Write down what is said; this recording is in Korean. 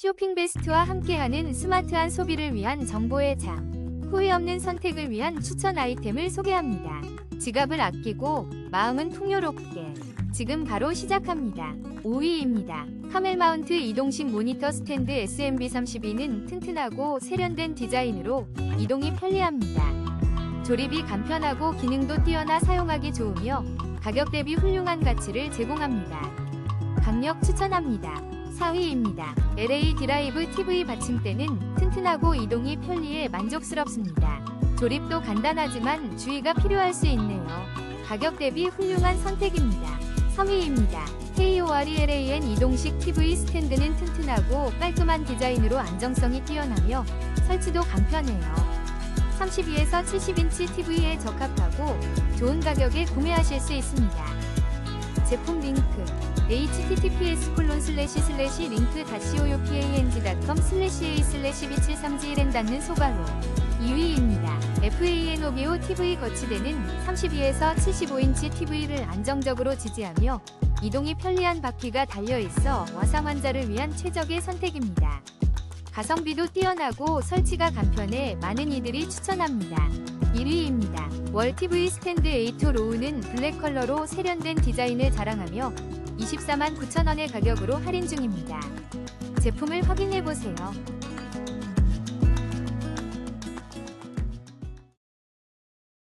쇼핑 베스트와 함께하는 스마트한 소비를 위한 정보의 장. 후회 없는 선택을 위한 추천 아이템을 소개합니다. 지갑을 아끼고 마음은 풍요롭게. 지금 바로 시작합니다. 5위입니다. 카멜 마운트 이동식 모니터 스탠드 SMB32는 튼튼하고 세련된 디자인으로 이동이 편리합니다. 조립이 간편하고 기능도 뛰어나 사용하기 좋으며 가격 대비 훌륭한 가치를 제공합니다. 강력 추천합니다. 4위입니다. LA 드라이브 TV 받침대는 튼튼하고 이동이 편리해 만족스럽습니다. 조립도 간단하지만 주의가 필요할 수 있네요. 가격 대비 훌륭한 선택입니다. 3위입니다. KORELAN 이동식 TV 스탠드는 튼튼하고 깔끔한 디자인으로 안정성이 뛰어나며 설치도 간편해요. 32에서 70인치 TV에 적합하고 좋은 가격에 구매하실 수 있습니다. 제품 링크 https 콜론 슬래시 슬래시 링크 다시 oupang.com 슬래시 a 슬래시 b73g 닫는 소가로 2위입니다. FANOBO TV 거치대는 32에서 75인치 TV를 안정적으로 지지하며 이동이 편리한 바퀴가 달려있어 와상 환자를 위한 최적의 선택입니다. 가성비도 뛰어나고 설치가 간편해 많은 이들이 추천합니다. 1위입니다. 월 TV 스탠드 A2 로우는 블랙 컬러로 세련된 디자인을 자랑하며 24만 9천원의 가격으로 할인 중입니다. 제품을 확인해보세요.